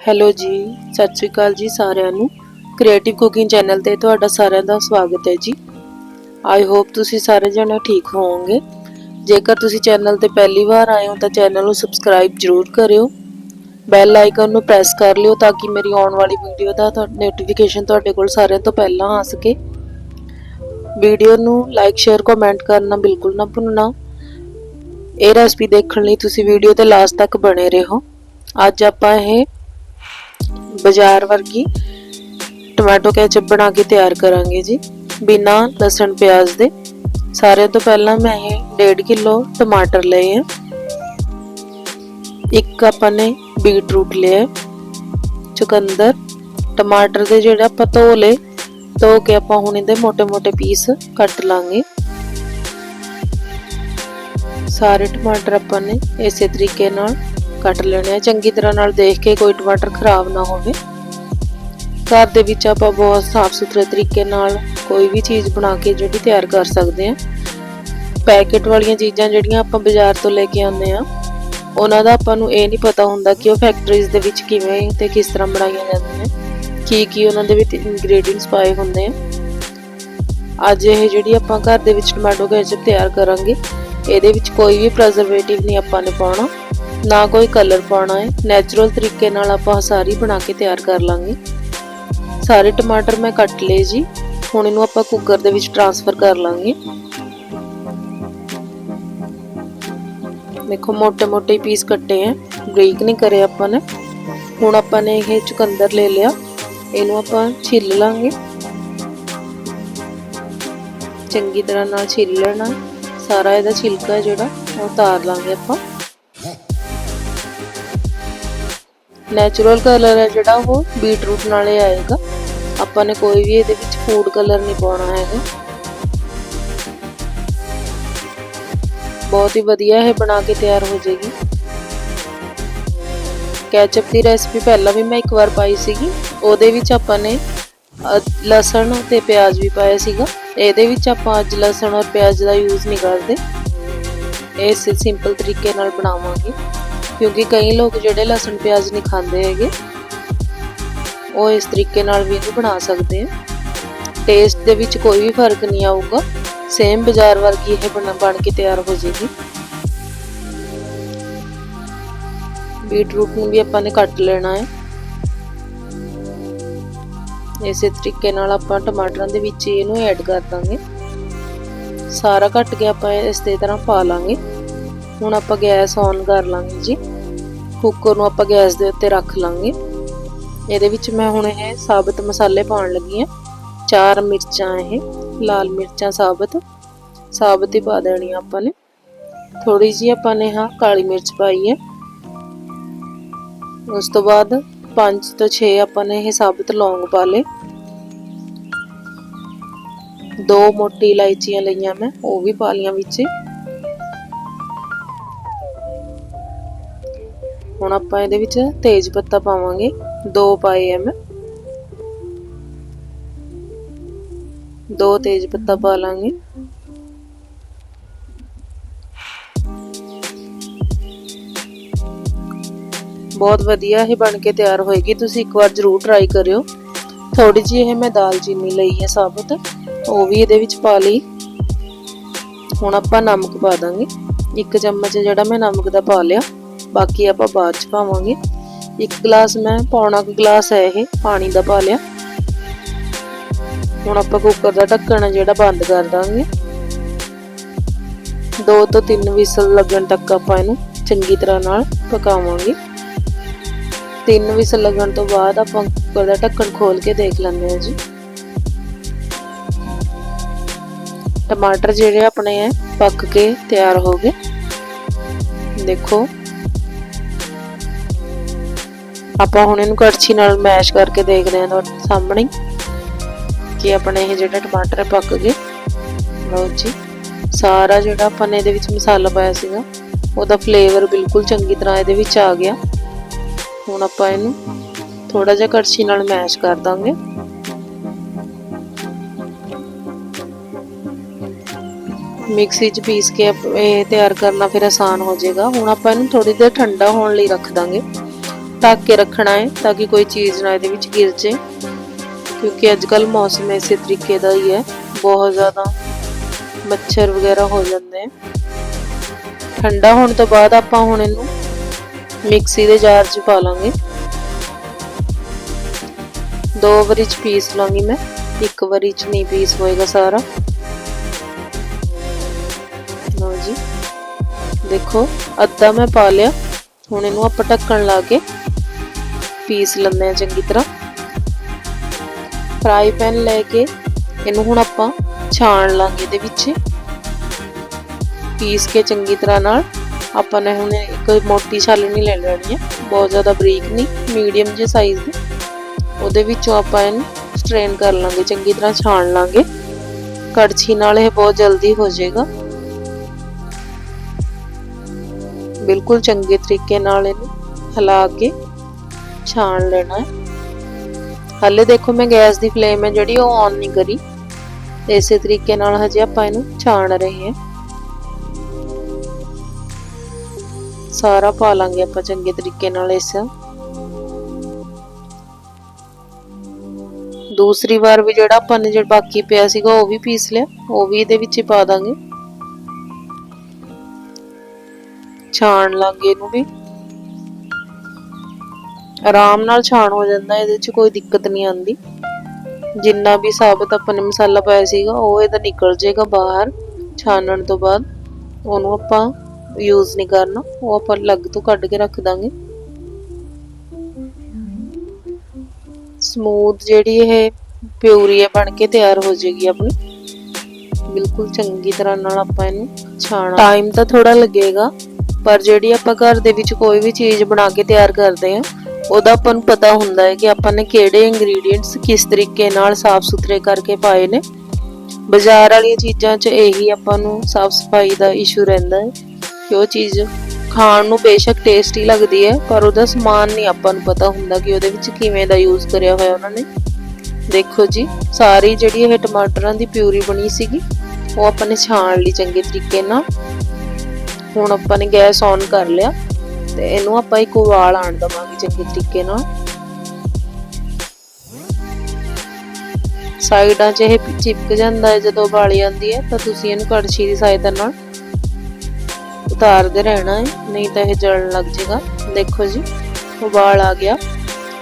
Hello ਜੀ, ਸਤਿ ਸ਼੍ਰੀ ਅਕਾਲ ਜੀ ਸਾਰਿਆਂ ਨੂੰ। ਕ੍ਰੀਏਟਿਵ ਕੁਕਿੰਗ ਚੈਨਲ ਤੇ ਤੁਹਾਡਾ ਸਾਰਿਆਂ ਦਾ ਸਵਾਗਤ ਹੈ ਜੀ। ਆਈ ਹੋਪ ਤੁਸੀਂ ਸਾਰੇ ਜਣੇ ਠੀਕ ਹੋਵੋਗੇ। ਜੇਕਰ ਤੁਸੀਂ ਚੈਨਲ ਤੇ ਪਹਿਲੀ ਵਾਰ ਆਏ ਹੋ ਤਾਂ ਚੈਨਲ ਨੂੰ ਸਬਸਕ੍ਰਾਈਬ ਜਰੂਰ ਕਰਿਓ। ਬੈਲ ਆਈਕਨ ਨੂੰ ਪ੍ਰੈਸ ਕਰ ਲਿਓ ਤਾਂ ਕਿ ਮੇਰੀ ਆਉਣ ਵਾਲੀ ਵੀਡੀਓ ਦਾ ਨੋਟੀਫਿਕੇਸ਼ਨ ਤੁਹਾਡੇ ਕੋਲ ਸਾਰਿਆਂ ਤੋਂ ਪਹਿਲਾਂ ਆ ਸਕੇ। ਵੀਡੀਓ ਨੂੰ ਲਾਈਕ ਸ਼ੇਅਰ ਕਮੈਂਟ ਕਰਨਾ ਬਿਲਕੁਲ ਨਾ ਭੁੱਲਣਾ। ਇਹ ਰੈਸਪੀ ਦੇਖਣ ਲਈ ਤੁਸੀਂ ਵੀਡੀਓ ਤੇ ਲਾਸਟ ਤੱਕ ਬਣੇ ਰਹੋ। ਅੱਜ ਆਪਾਂ ਇਹ ਬਾਜ਼ਾਰ ਵਰਗੀ ਟੋਮੈਟੋ ਕੈਚਪ ਬਣਾ ਕੇ ਤਿਆਰ ਕਰਾਂਗੇ ਜੀ। ਬਿਨਾ ਲਸਣ, ਪਿਆਜ਼ ਦੇ। ਸਾਰਿਆਂ ਤੋਂ ਪਹਿਲਾਂ ਮੈਂ ਇਹ 1.5 ਕਿਲੋ ਟਮਾਟਰ ਲਏ ਆ। ਇੱਕ ਕੱਪ ਨੇ ਬੀਟਰੂਟ ਲਿਆ। ਚੁਕੰਦਰ, ਟਮਾਟਰ ਦੇ ਜਿਹੜਾ ਆਪਾਂ ਧੋ ਲਏ ਧੋ ਕੇ ਆਪਾਂ ਹੁਣ ਇਹਦੇ ਮੋਟੇ ਮੋਟੇ ਪੀਸ ਕੱਟ ਲਾਂਗੇ। ਸਾਰੇ ਟਮਾਟਰ ਆਪਾਂ ਨੇ ਇਸੇ ਤਰੀਕੇ ਨਾਲ ਕੱਟ ਲੈਣੇ ਆ। ਚੰਗੀ ਤਰ੍ਹਾਂ ਨਾਲ ਦੇਖ ਕੇ ਕੋਈ ਟਮਾਟਰ ਖਰਾਬ ਨਾ ਹੋਵੇ। ਘਰ ਦੇ ਵਿੱਚ ਆਪਾਂ ਬਹੁਤ ਸਾਫ਼ ਸੁਥਰੇ ਤਰੀਕੇ ਨਾਲ ਕੋਈ ਵੀ ਚੀਜ਼ ਬਣਾ ਕੇ ਜਿਹੜੀ ਤਿਆਰ ਕਰ ਸਕਦੇ ਆ। ਪੈਕੇਟ ਵਾਲੀਆਂ ਚੀਜ਼ਾਂ ਜਿਹੜੀਆਂ ਆਪਾਂ ਬਾਜ਼ਾਰ ਤੋਂ ਲੈ ਕੇ ਆਉਂਦੇ ਆ, ਉਹਨਾਂ ਦਾ ਆਪਾਂ ਨੂੰ ਇਹ ਨਹੀਂ ਪਤਾ ਹੁੰਦਾ ਕਿ ਉਹ ਫੈਕਟਰੀਜ਼ ਦੇ ਵਿੱਚ ਕਿਵੇਂ ਤੇ ਕਿਸ ਤਰ੍ਹਾਂ ਬਣਾਈਆਂ ਜਾਂਦੀਆਂ ਨੇ। ਕੀ ਕੀ ਉਹਨਾਂ ਦੇ ਵਿੱਚ ਇੰਗਰੀਡੀਅੰਟਸ ਪਾਏ ਹੁੰਦੇ ਆ। ਅੱਜ ਇਹ ਜਿਹੜੀ ਆਪਾਂ ਘਰ ਦੇ ਵਿੱਚ ਟਮਾਟੋ ਕੈਚਅਪ ਤਿਆਰ ਕਰਾਂਗੇ, ਇਹਦੇ ਵਿੱਚ ਕੋਈ ਵੀ ਪ੍ਰੈਜ਼ਰਵੇਟਿਵ ਨਹੀਂ ਆਪਾਂ ਨੇ ਪਾਉਣਾ। ਨਾ ਕੋਈ ਕਲਰ ਪਾਉਣਾ ਹੈ। ਨੈਚੁਰਲ ਤਰੀਕੇ ਨਾਲ ਆਪਾਂ ਸਾਰੀ ਬਣਾ ਕੇ ਤਿਆਰ ਕਰ ਲਾਂਗੇ। ਸਾਰੇ ਟਮਾਟਰ ਮੈਂ ਕੱਟ ਲਏ ਜੀ। ਹੁਣ ਇਹਨੂੰ ਆਪਾਂ ਕੁੱਕਰ ਦੇ ਵਿੱਚ ਟ੍ਰਾਂਸਫਰ ਕਰ ਲਾਂਗੇ। ਦੇਖੋ ਮੋٹے-ਮੋٹے ਪੀਸ ਕੱਟੇ ਆ ਬਰੀਕ ਨਹੀਂ ਕਰੇ ਆਪਾਂ ਨੇ। ਹੁਣ ਆਪਾਂ ਨੇ ਇਹ ਚੁਕੰਦਰ ਲੈ ਲਿਆ। ਇਹਨੂੰ ਆਪਾਂ ਛਿੱਲ ਲਾਂਗੇ। ਚੰਗੀ ਤਰ੍ਹਾਂ ਨਾਲ ਛਿੱਲ ਲੈਣਾ। ਸਾਰਾ ਇਹਦਾ ਛਿਲਕਾ ਜਿਹੜਾ, ਉਹ ਉਤਾਰ ਲਾਂਗੇ ਆਪਾਂ। ਨੈਚੁਰਲ ਕਲਰ ਹੈ ਜਿਹੜਾ ਉਹ ਬੀਟਰੂਟ ਨਾਲ ਹੀ ਆਏਗਾ। ਆਪਾਂ ਨੇ ਕੋਈ ਵੀ ਇਹਦੇ ਵਿੱਚ ਫੂਡ ਕਲਰ ਨਹੀਂ ਪਾਉਣਾ ਹੈਗਾ। ਬਹੁਤ ਹੀ ਵਧੀਆ ਇਹ ਬਣਾ ਕੇ ਤਿਆਰ ਹੋ ਜਾਏਗੀ। ਕੈਚਅਪ ਦੀ ਰੈਸਪੀ ਪਹਿਲਾਂ ਵੀ ਮੈਂ ਇੱਕ ਵਾਰ ਪਾਈ ਸੀਗੀ। ਉਹਦੇ ਵਿੱਚ ਆਪਾਂ ਨੇ ਲਸਣ ਤੇ ਪਿਆਜ਼ ਵੀ ਪਾਇਆ ਸੀਗਾ। ਇਹਦੇ ਵਿੱਚ ਆਪਾਂ ਅੱਜ ਲਸਣ ਔਰ ਪਿਆਜ਼ ਦਾ ਯੂਜ਼ ਨਹੀਂ ਕਰਦੇ। ਇਹ ਸਿੰਪਲ ਤਰੀਕੇ ਨਾਲ ਬਣਾਵਾਂਗੇ। ਕਿਉਂਕਿ ਕਈ ਲੋਕ ਜਿਹੜੇ ਲਸਣ, ਪਿਆਜ਼ ਨਹੀਂ ਖਾਂਦੇ ਹੈਗੇ, ਉਹ ਇਸ ਤਰੀਕੇ ਨਾਲ ਵੀ ਇਹਨੂੰ ਬਣਾ ਸਕਦੇ। ਆ ਟੇਸਟ ਦੇ ਵਿੱਚ ਕੋਈ ਵੀ ਫ਼ਰਕ ਨਹੀਂ ਆਊਗਾ। ਸੇਮ ਬਾਜ਼ਾਰ ਵਰਗੀ ਇਹ ਬਣਾ, ਬਣ ਕੇ ਤਿਆਰ ਹੋ ਜਾਏਗੀ ਬੀਟਰੂਟ ਨੂੰ ਵੀ ਆਪਾਂ ਨੇ ਕੱਟ ਲੈਣਾ ਹੈ। ਇਸੇ ਤਰੀਕੇ ਨਾਲ ਆਪਾਂ ਟਮਾਟਰਾਂ ਦੇ ਵਿੱਚ ਇਹਨੂੰ ਐਡ ਕਰ ਦਾਂਗੇ। ਸਾਰਾ ਕੱਟ ਕੇ ਆਪਾਂ ਇਸ ਤਰ੍ਹਾਂ ਪਾ ਲਾਂਗੇ। ਹੁਣ ਆਪਾਂ ਗੈਸ ਔਨ ਕਰ ਲਾਂਗੇ ਜੀ। ਕੁੱਕਰ ਨੂੰ ਆਪਾਂ ਗੈਸ ਦੇ ਉੱਤੇ ਰੱਖ ਲਾਂਗੇ। ਇਹਦੇ ਵਿੱਚ ਮੈਂ ਹੁਣ ਇਹ ਸਾਬਤ ਮਸਾਲੇ ਪਾਉਣ ਲੱਗੀ ਆ ਚਾਰ ਮਿਰਚਾਂ ਇਹ, ਲਾਲ ਮਿਰਚਾਂ ਸਾਬਤ। ਸਾਬਤ ਹੀ ਪਾ ਦੇਣੀ ਆਪਾਂ ਨੇ। ਥੋੜੀ ਜੀ ਆਪਾਂ ਨੇ ਹਾਂ ਕਾਲੀ ਮਿਰਚ ਪਾਈ ਹੈ। ਉਸ ਤੋਂ ਬਾਅਦ 5 ਤੋਂ 6 ਆਪਾਂ ਨੇ ਇਹ ਸਾਬਤ ਲੌਂਗ ਪਾ ਲੇ ਦੋ ਮੋਟੀ ਇਲਾਇਚੀਆਂ ਲਈਆਂ ਮੈਂ, ਉਹ ਵੀ ਪਾ ਲੀਆਂ ਵਿੱਚ। ਹੁਣ ਆਪਾਂ ਇਹਦੇ ਵਿੱਚ ਤੇਜ ਪੱਤਾ ਪਾਵਾਂਗੇ। ਦੋ ਪਾਏ ਆ ਮੈਂ। ਦੋ ਤੇਜ ਪੱਤਾ ਪਾ ਲਾਂਗੇ। ਬਹੁਤ ਵਧੀਆ ਇਹ ਬਣ ਕੇ ਤਿਆਰ ਹੋਏਗੀ। ਤੁਸੀਂ ਇੱਕ ਵਾਰ ਜ਼ਰੂਰ ਟਰਾਈ ਕਰਿਓ। ਥੋੜੀ ਜਿਹੀ ਇਹ ਮੈਂ ਦਾਲਚੀਨੀ ਲਈ ਹੈ ਸਾਬਤ। ਉਹ ਵੀ ਇਹਦੇ ਵਿੱਚ ਪਾ ਲਈ। ਹੁਣ ਆਪਾਂ ਨਮਕ ਪਾ ਦਾਂਗੇ। ਇੱਕ ਚਮਚ ਜਿਹੜਾ ਮੈਂ ਨਮਕ ਦਾ ਪਾ ਲਿਆ। ਬਾਕੀ ਆਪਾਂ ਬਾਅਦ ਚ ਪਾਵਾਂਗੇ। ਇੱਕ ਗਲਾਸ ਮੈਂ ਪੌਣਾ ਕੁ ਗਲਾਸ ਹੈ ਇਹ, ਪਾਣੀ ਦਾ ਪਾ ਲਿਆ। ਹੁਣ ਆਪਾਂ ਕੁੱਕਰ ਦਾ ਢੱਕਣ ਜਿਹੜਾ ਬੰਦ ਕਰ ਦਾਂਗੇ। ਦੋ ਤੋਂ ਤਿੰਨ ਵਿਸਲ ਲੱਗਣ ਤੱਕ ਆਪਾਂ ਇਹਨੂੰ ਚੰਗੀ ਤਰ੍ਹਾਂ ਨਾਲ ਪਕਾਵਾਂਗੇ। ਤਿੰਨ ਵਿਸਲ ਲੱਗਣ ਤੋਂ ਬਾਅਦ ਆਪਾਂ ਕੁੱਕਰ ਦਾ ਢੱਕਣ ਖੋਲ ਕੇ ਦੇਖ ਲੈਂਦੇ ਹਾਂ ਜੀ। ਟਮਾਟਰ ਜਿਹੜੇ ਆਪਣੇ ਹੈ ਪੱਕ ਕੇ ਤਿਆਰ ਹੋ ਗਏ। ਦੇਖੋ ਆਪਾਂ ਹੁਣ ਇਹਨੂੰ ਕੜਛੀ ਨਾਲ ਮੈਸ਼ ਕਰਕੇ ਦੇਖਦੇ ਹਾਂ ਤੁਹਾਡੇ ਸਾਹਮਣੇ। ਕਿ ਆਪਣੇ ਇਹ ਜਿਹੜਾ ਟਮਾਟਰ ਪੱਕ ਗਏ। ਲਓ ਜੀ, ਸਾਰਾ ਜਿਹੜਾ ਆਪਾਂ ਨੇ ਇਹਦੇ ਵਿੱਚ ਮਸਾਲਾ ਪਾਇਆ ਸੀਗਾ, ਉਹਦਾ ਫਲੇਵਰ ਬਿਲਕੁਲ ਚੰਗੀ ਤਰ੍ਹਾਂ ਇਹਦੇ ਵਿੱਚ ਆ ਗਿਆ। ਹੁਣ ਆਪਾਂ ਇਹਨੂੰ ਥੋੜਾ ਜਿਹਾ ਕੜਛੀ ਨਾਲ ਮੈਸ਼ ਕਰ ਦਾਂਗੇ। ਮਿਕਸੀ 'ਚ ਪੀਸ ਕੇ ਇਹ ਤਿਆਰ ਕਰਨਾ ਫਿਰ ਆਸਾਨ ਹੋ ਜਾਏਗਾ। ਹੁਣ ਆਪਾਂ ਇਹਨੂੰ ਥੋੜੀ ਦੇਰ ਠੰਡਾ ਹੋਣ ਲਈ ਰੱਖ ਦਾਂਗੇ। ਢੱਕ ਕੇ ਰੱਖਣਾ ਹੈ ਤਾਂ ਕਿ ਕੋਈ ਚੀਜ਼ ਨਾ ਇਹਦੇ ਵਿੱਚ ਗਿਰ ਜੇ। ਕਿਉਂਕਿ ਅੱਜ ਕੱਲ ਮੌਸਮ ਇਸੇ ਤਰੀਕੇ ਦਾ ਹੀ ਹੈ। ਬਹੁਤ ਜ਼ਿਆਦਾ ਮੱਛਰ ਵਗੈਰਾ ਹੋ ਜਾਂਦੇ ਠੰਡਾ ਹੋਣ ਤੋਂ ਬਾਅਦ ਆਪਾਂ ਹੁਣ ਇਹਨੂੰ ਮਿਕਸੀ ਦੇ ਜਾਰ 'ਚ ਪਾ ਲਾਂਗੇ। ਦੋ ਵਾਰੀ 'ਚ ਪੀਸ ਲਾਂਗੀ ਮੈਂ। ਇੱਕ ਵਾਰੀ 'ਚ ਨਹੀਂ ਪੀਸ ਹੋਏਗਾ ਸਾਰਾ। ਲਓ ਜੀ। ਦੇਖੋ, ਅੱਧਾ ਮੈਂ ਪਾ ਲਿਆ। ਹੁਣ ਇਹਨੂੰ ਆਪਾਂ ਢੱਕਣ ਲਾ ਕੇ ਪੀਸ ਲੈਂਦੇ ਆ ਚੰਗੀ ਤਰ੍ਹਾਂ। ਫਰਾਈ ਪੈਨ ਲੈ ਕੇ ਇਹਨੂੰ ਹੁਣ ਆਪਾਂ ਛਾਣ ਲਾਂਗੇ ਇਹਦੇ ਵਿੱਚ। ਪੀਸ ਕੇ ਚੰਗੀ ਤਰ੍ਹਾਂ ਨਾਲ। ਆਪਾਂ ਨੇ ਹੁਣ ਇੱਕ ਮੋਟੀ ਛਾਲਣੀ ਲੈ ਲੈਣੀ ਹੈ। ਬਹੁਤ ਜ਼ਿਆਦਾ ਬਰੀਕ ਨਹੀਂ, ਮੀਡੀਅਮ ਜੇ ਸਾਈਜ਼ ਦੀ। ਉਹਦੇ ਵਿੱਚੋਂ ਆਪਾਂ ਇਹਨੂੰ ਸਟ੍ਰੇਨ ਕਰ ਲਾਂਗੇ, ਚੰਗੀ ਤਰ੍ਹਾਂ ਛਾਣ ਲਾਂਗੇ। ਕੜਛੀ ਨਾਲ ਇਹ ਬਹੁਤ ਜਲਦੀ ਹੋ ਜਾਏਗਾ। ਬਿਲਕੁਲ ਚੰਗੇ ਤਰੀਕੇ ਨਾਲ ਇਹਨੂੰ ਹਿਲਾ ਕੇ ਛਾਣ ਲੈਣਾ ਹੈ। ਹਾਲੇ ਦੇਖੋ ਮੈਂ ਗੈਸ ਦੀ ਫਲੇਮ ਹੈ ਜਿਹੜੀ, ਉਹ ਔਨ ਨਹੀਂ ਕਰੀ। ਇਸੇ ਤਰੀਕੇ ਨਾਲ ਹਜੇ ਆਪਾਂ ਇਹਨੂੰ ਛਾਣ ਰਹੇ ਹਾਂ। ਸਾਰਾ ਪਾ ਲਾਂਗੇ ਆਪਾਂ ਚੰਗੇ ਤਰੀਕੇ ਨਾਲ ਇਸ। ਦੂਸਰੀ ਵਾਰ ਵੀ ਜਿਹੜਾ ਆਪਾਂ ਨੇ ਜਿਹੜਾ ਬਾਕੀ ਪਿਆ ਸੀਗਾ, ਉਹ ਵੀ ਪੀਸ ਲਿਆ। ਉਹ ਵੀ ਇਹਦੇ ਵਿੱਚ ਹੀ ਪਾ ਦਾਂਗੇ। ਛਾਣ ਲਾਂਗੇ ਇਹਨੂੰ ਵੀ। ਆਰਾਮ ਨਾਲ ਛਾਣ ਹੋ ਜਾਂਦਾ, ਇਹਦੇ 'ਚ ਕੋਈ ਦਿੱਕਤ ਨਹੀਂ ਆਉਂਦੀ। ਜਿੰਨਾ ਵੀ ਸਾਬਤ ਆਪਾਂ ਨੇ ਮਸਾਲਾ ਪਾਇਆ ਸੀਗਾ, ਉਹ ਇਹਦਾ ਨਿਕਲ ਜਾਏਗਾ ਬਾਹਰ ਛਾਣਨ ਤੋਂ ਬਾਅਦ। ਉਹਨੂੰ ਆਪਾਂ ਯੂਜ਼ ਨਹੀਂ ਕਰਨਾ, ਉਹ ਆਪਾਂ ਅਲੱਗ ਤੋਂ ਕੱਢ ਕੇ ਰੱਖ ਦਾਂਗੇ। ਸਮੂਥ ਜਿਹੜੀ ਇਹ ਪਿਊਰੀ ਹੈ, ਬਣ ਕੇ ਤਿਆਰ ਹੋ ਜਾਏਗੀ ਆਪਣੀ। ਬਿਲਕੁਲ ਚੰਗੀ ਤਰ੍ਹਾਂ ਨਾਲ ਆਪਾਂ ਇਹਨੂੰ ਛਾਣਾ। ਟਾਈਮ ਤਾਂ ਥੋੜਾ ਲੱਗੇਗਾ। ਪਰ ਜਿਹੜੀ ਆਪਾਂ ਘਰ ਦੇ ਵਿੱਚ ਕੋਈ ਵੀ ਚੀਜ਼ ਬਣਾ ਕੇ ਤਿਆਰ ਕਰਦੇ ਆ ਉਹਦਾ ਆਪਾਂ ਨੂੰ ਪਤਾ ਹੁੰਦਾ ਹੈ ਕਿ ਆਪਾਂ ਨੇ ਕਿਹੜੇ ਇੰਗਰੀਡੀਅੰਟਸ ਕਿਸ ਤਰੀਕੇ ਨਾਲ ਸਾਫ਼ ਸੁਥਰੇ ਕਰਕੇ ਪਾਏ ਨੇ। ਬਾਜ਼ਾਰ ਵਾਲੀਆਂ ਚੀਜ਼ਾਂ 'ਚ ਇਹੀ ਆਪਾਂ ਨੂੰ ਸਾਫ਼ ਸਫ਼ਾਈ ਦਾ ਇਸ਼ੂ ਰਹਿੰਦਾ ਹੈ ਕਿ ਉਹ ਚੀਜ਼ ਖਾਣ ਨੂੰ ਬੇਸ਼ੱਕ ਟੇਸਟੀ ਲੱਗਦੀ ਹੈ, ਪਰ ਉਹਦਾ ਸਮਾਨ ਨਹੀਂ ਆਪਾਂ ਨੂੰ ਪਤਾ ਹੁੰਦਾ ਕਿ ਉਹਦੇ ਵਿੱਚ ਕਿਵੇਂ ਦਾ ਯੂਜ਼ ਕਰਿਆ ਹੋਇਆ ਉਹਨਾਂ ਨੇ। ਦੇਖੋ ਜੀ, ਸਾਰੀ ਜਿਹੜੀ ਇਹ ਟਮਾਟਰਾਂ ਦੀ ਪਿਊਰੀ ਬਣੀ ਸੀਗੀ, ਉਹ ਆਪਾਂ ਨੇ ਛਾਣ ਲਈ ਚੰਗੇ ਤਰੀਕੇ ਨਾਲ। ਹੁਣ ਆਪਾਂ ਨੇ ਗੈਸ ਔਨ ਕਰ ਲਿਆ ਤੇ ਇਹਨੂੰ ਆਪਾਂ ਇੱਕ ਉਬਾਲ ਆਣ ਦਵਾਂਗੇ ਚੰਗੇ ਤਰੀਕੇ ਨਾਲ। ਸਾਈਡਾਂ 'ਚ ਇਹ ਚਿਪਕ ਜਾਂਦਾ ਹੈ, ਜਦੋਂ ਉਬਾਲ ਜਾਂਦੀ ਹੈ, ਤਾਂ ਤੁਸੀਂ ਇਹਨੂੰ ਕੜਛੀ ਦੀ ਸਹਾਇਤਾ ਨਾਲ ਉਤਾਰਦੇ ਰਹਿਣਾ ਹੈ, ਨਹੀਂ ਤਾਂ ਇਹ ਜਲਣ ਲੱਗ ਜਾਏਗਾ। ਦੇਖੋ ਜੀ, ਉਬਾਲ ਆ ਗਿਆ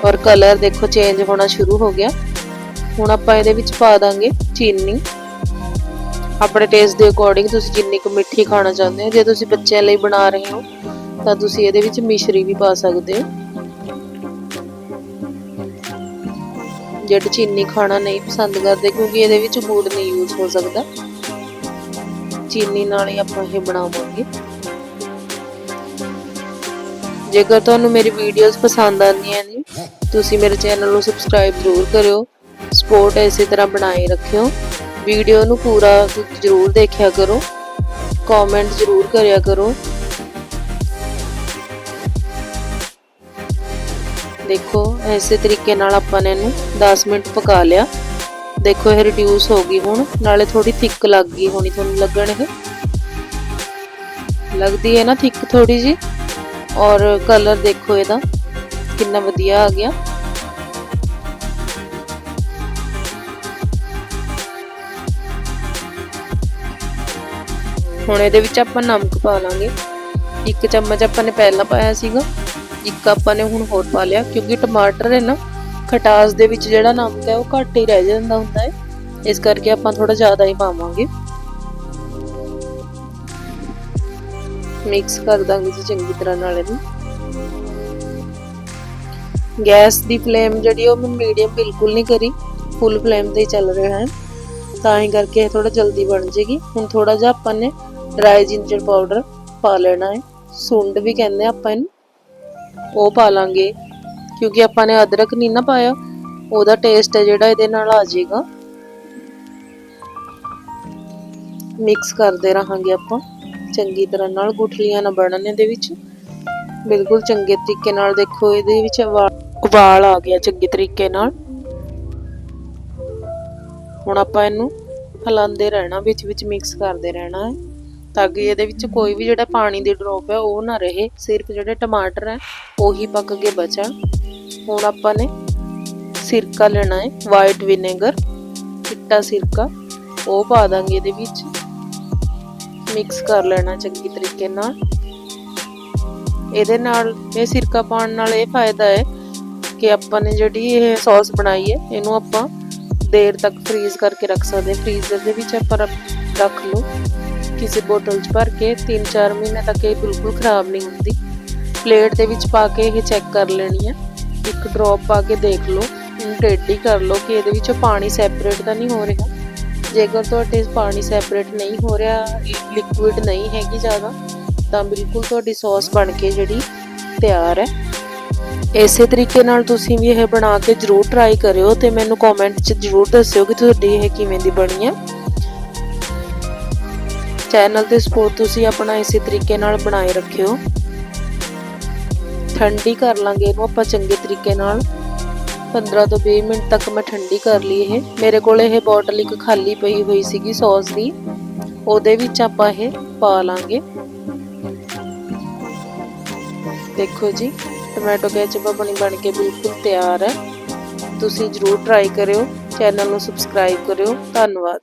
ਔਰ ਕਲਰ ਦੇਖੋ ਚੇਂਜ ਹੋਣਾ ਸ਼ੁਰੂ ਹੋ ਗਿਆ। ਹੁਣ ਆਪਾਂ ਇਹਦੇ ਵਿੱਚ ਪਾ ਦਾਂਗੇ ਚੀਨੀ। ਆਪਣੇ ਟੇਸਟ ਦੇ ਅਕੋਰਡਿੰਗ ਤੁਸੀਂ ਜਿੰਨੀ ਕੁ ਮਿੱਠੀ ਖਾਣਾ ਚਾਹੁੰਦੇ ਹੋ, ਜੇ ਤੁਸੀਂ ਬੱਚਿਆਂ ਲਈ ਬਣਾ ਰਹੇ ਹੋ, ਤਾਂ ਤੁਸੀਂ ਇਹਦੇ ਵਿੱਚ ਮਿਸ਼ਰੀ ਵੀ ਪਾ ਸਕਦੇ ਹੋ। ਜਿਹੜੇ ਚੀਨੀ ਖਾਣਾ ਨਹੀਂ ਪਸੰਦ ਕਰਦੇ, ਕਿਉਂਕਿ ਇਹਦੇ ਵਿੱਚ ਗੁੜ ਨਹੀਂ ਯੂਜ਼ ਹੋ ਸਕਦਾ, ਚੀਨੀ ਨਾਲ ਹੀ ਆਪਾਂ ਇਹ ਬਣਾਵਾਂਗੇ। ਜੇਕਰ ਤੁਹਾਨੂੰ ਮੇਰੀ ਵੀਡੀਓਜ਼ ਪਸੰਦ ਆਉਂਦੀਆਂ ਨੇ, ਤੁਸੀਂ ਮੇਰੇ ਚੈਨਲ ਨੂੰ ਸਬਸਕ੍ਰਾਈਬ ਜ਼ਰੂਰ ਕਰਿਓ ਸਪੋਰਟ ਇਸੇ ਤਰ੍ਹਾਂ ਬਣਾਏ ਰੱਖਿਓ। ਵੀਡੀਓ ਨੂੰ ਪੂਰਾ ਜ਼ਰੂਰ ਦੇਖਿਆ ਕਰੋ। ਕਮੈਂਟ ਜ਼ਰੂਰ ਕਰਿਆ ਕਰੋ। ਦੇਖੋ, ਐਸੇ ਤਰੀਕੇ ਨਾਲ ਆਪਾਂ ਨੇ ਇਹਨੂੰ 10 ਮਿੰਟ ਪਕਾ ਲਿਆ। ਦੇਖੋ, ਇਹ ਰਿਡਿਊਸ ਹੋ ਗਈ ਹੁਣ। ਨਾਲੇ ਥੋੜੀ ਥਿੱਕ ਲੱਗ ਗਈ ਹੋਣੀ ਤੁਹਾਨੂੰ ਲੱਗਣ ਇਹ। ਲੱਗਦੀ ਹੈ ਨਾ ਥਿੱਕ ਥੋੜੀ ਜੀ ਔਰ ਕਲਰ ਦੇਖੋ ਇਹਦਾ। ਕਿੰਨਾ ਵਧੀਆ ਆ ਗਿਆ। ਹੁਣ ਇਹਦੇ ਵਿੱਚ ਆਪਾਂ ਨਮਕ ਪਾ ਲਾਂਗੇ। ਇੱਕ ਚਮਚ ਆਪਾਂ ਨੇ ਪਹਿਲਾਂ ਪਾਇਆ ਸੀਗਾ। ਇੱਕ ਆਪਾਂ ਨੇ ਹੁਣ ਹੋਰ ਪਾ ਲਿਆ, ਕਿਉਂਕਿ ਟਮਾਟਰ ਹੈ ਨਾ, ਖਟਾਸ ਦੇ ਵਿੱਚ ਜਿਹੜਾ ਨਮਕ ਹੈ ਉਹ ਘੱਟ ਹੀ ਰਹਿ ਜਾਂਦਾ ਹੁੰਦਾ ਹੈ। ਇਸ ਕਰਕੇ ਆਪਾਂ ਥੋੜਾ ਜ਼ਿਆਦਾ ਹੀ ਪਾਵਾਂਗੇ। ਮਿਕਸ ਕਰ ਦਾਂਗੇ ਜੀ ਚੰਗੀ ਤਰ੍ਹਾਂ ਨਾਲ ਇਹਨੂੰ। ਗੈਸ ਦੀ ਫਲੇਮ ਜਿਹੜੀ ਉਹ ਮੈਂ ਮੀਡੀਅਮ ਬਿਲਕੁਲ ਨਹੀਂ ਕਰੀ, ਫੁੱਲ ਫਲੇਮ ਤੇ ਹੀ ਚੱਲ ਰਿਹਾ ਹੈ। ਤਾਂ ਹੀ ਕਰਕੇ ਇਹ ਥੋੜਾ ਜਲਦੀ ਬਣ ਜੇਗੀ। ਹੁਣ ਥੋੜਾ ਜਿਹਾ ਆਪਾਂ ਨੇ ਡਰਾਈ ਜਿੰਜਰ ਪਾਊਡਰ ਪਾ ਲੈਣਾ ਹੈ। ਸੁੰਡ ਵੀ ਕਹਿੰਦੇ ਆਪਾਂ ਇਹਨੂੰ। ਉਹ ਪਾ ਲਾਂਗੇ। ਕਿਉਂਕਿ ਆਪਾਂ ਨੇ ਅਦਰਕ ਨਹੀਂ ਨਾ ਪਾਇਆ। ਉਹਦਾ ਟੇਸਟ ਹੈ ਜਿਹੜਾ ਇਹਦੇ ਨਾਲ ਆ ਜਾਏਗਾ। ਮਿਕਸ ਕਰਦੇ ਰਹਾਂਗੇ ਆਪਾਂ। ਚੰਗੀ ਤਰ੍ਹਾਂ ਨਾਲ ਗੁਠਲੀਆਂ ਨਾ ਬਣਨ ਇਹਦੇ ਵਿੱਚ। ਬਿਲਕੁਲ ਚੰਗੇ ਤਰੀਕੇ ਨਾਲ ਦੇਖੋ, ਇਹਦੇ ਵਿੱਚ ਉਬਾਲ ਆ ਗਿਆ ਚੰਗੇ ਤਰੀਕੇ ਨਾਲ। ਹੁਣ ਆਪਾਂ ਇਹਨੂੰ ਹਿਲਾਉਂਦੇ ਰਹਿਣਾ ਵਿੱਚ ਵਿੱਚ ਮਿਕਸ ਕਰਦੇ ਰਹਿਣਾ ਹੈ। ਤਾਂ ਕਿ ਇਹਦੇ ਵਿੱਚ ਕੋਈ ਵੀ ਜਿਹੜਾ ਪਾਣੀ ਦੀ ਡ੍ਰੌਪ ਹੈ, ਉਹ ਨਾ ਰਹੇ। ਸਿਰਫ ਜਿਹੜੇ ਟਮਾਟਰ ਹੈ, ਉਹੀ ਪੱਕ ਕੇ ਬਚਣ ਹੁਣ ਆਪਾਂ ਨੇ ਸਿਰਕਾ ਲੈਣਾ ਹੈ ਵਾਈਟ ਵਿਨੇਗਰ ਚਿੱਟਾ ਸਿਰਕਾ, ਉਹ ਪਾ ਦਾਂਗੇ ਇਹਦੇ ਵਿੱਚ। ਮਿਕਸ ਕਰ ਲੈਣਾ ਚੰਗੀ ਤਰੀਕੇ ਨਾਲ। ਇਹਦੇ ਨਾਲ, ਇਹ ਸਿਰਕਾ ਪਾਉਣ ਨਾਲ ਇਹ ਫਾਇਦਾ ਹੈ ਕਿ ਆਪਾਂ ਨੇ ਜਿਹੜੀ ਇਹ ਸੌਸ ਬਣਾਈ ਹੈ, ਇਹਨੂੰ ਆਪਾਂ ਦੇਰ ਤੱਕ ਫ੍ਰੀਜ਼ ਕਰਕੇ ਰੱਖ ਸਕਦੇ ਫ੍ਰੀਜ਼ਰ ਦੇ ਵਿੱਚ ਆਪਾਂ ਰੱਖ- ਰੱਖ ਲਓ। ਕਿਸੇ ਬੋਟਲ 'ਚ ਭਰ ਕੇ 3-4 ਮਹੀਨੇ ਤੱਕ ਇਹ ਬਿਲਕੁਲ ਖਰਾਬ ਨਹੀਂ ਹੁੰਦੀ। ਪਲੇਟ ਦੇ ਵਿੱਚ ਪਾ ਕੇ ਇਹ ਚੈੱਕ ਕਰ ਲੈਣੀ ਹੈ ਇੱਕ ਡ੍ਰੌਪ ਪਾ ਕੇ ਦੇਖ ਲਓ, ਇਹਨੂੰ ਟੇਢੀ ਕਰ ਲਓ ਕਿ ਇਹਦੇ ਵਿੱਚੋਂ ਪਾਣੀ ਸੈਪਰੇਟ ਤਾਂ ਨਹੀਂ ਹੋ ਰਿਹਾ। ਜੇਕਰ ਤੁਹਾਡੇ ਪਾਣੀ ਸੈਪਰੇਟ ਨਹੀਂ ਹੋ ਰਿਹਾ ਲਿਕੁਇਡ ਨਹੀਂ ਹੈਗੀ ਜ਼ਿਆਦਾ, ਤਾਂ ਬਿਲਕੁਲ ਤੁਹਾਡੀ ਸੌਸ ਬਣ ਕੇ ਜਿਹੜੀ ਤਿਆਰ ਹੈ। ਇਸੇ ਤਰੀਕੇ ਨਾਲ ਤੁਸੀਂ ਵੀ ਇਹ ਬਣਾ ਕੇ ਜਰੂਰ ਟਰਾਈ ਕਰਿਓ ਤੇ ਮੈਨੂੰ ਕਮੈਂਟ 'ਚ ਜਰੂਰ ਦੱਸਿਓ ਕਿ ਤੁਹਾਡੀ ਇਹ ਕਿਵੇਂ ਦੀ ਬਣੀ ਹੈ ਚੈਨਲ ਦੇ ਸਪੋਰਟ ਤੁਸੀਂ ਆਪਣਾ ਇਸੇ ਤਰੀਕੇ ਨਾਲ ਬਣਾਏ ਰੱਖਿਓ। ਠੰਡੀ ਕਰ ਲਾਂਗੇ ਇਹਨੂੰ ਆਪਾਂ ਚੰਗੇ ਤਰੀਕੇ ਨਾਲ। 15 ਤੋਂ 20 ਮਿੰਟ ਤੱਕ ਮੈਂ ਠੰਡੀ ਕਰ ਲਈ ਇਹ। ਮੇਰੇ ਕੋਲ ਇਹ ਬੋਟਲ ਇੱਕ ਖਾਲੀ ਪਈ ਹੋਈ ਸੀਗੀ ਸੌਸ ਦੀ। ਉਹਦੇ ਵਿੱਚ ਆਪਾਂ ਇਹ ਪਾ ਲਾਂਗੇ। ਦੇਖੋ ਜੀ ਟੋਮੈਟੋ ਕੈਚਅਪ ਆਪਣੀ ਬਣ ਕੇ ਬਿਲਕੁਲ ਤਿਆਰ ਹੈ। ਤੁਸੀਂ ਜਰੂਰ ਟਰਾਈ ਕਰਿਓ ਚੈਨਲ ਨੂੰ ਸਬਸਕ੍ਰਾਈਬ ਕਰਿਓ। ਧੰਨਵਾਦ।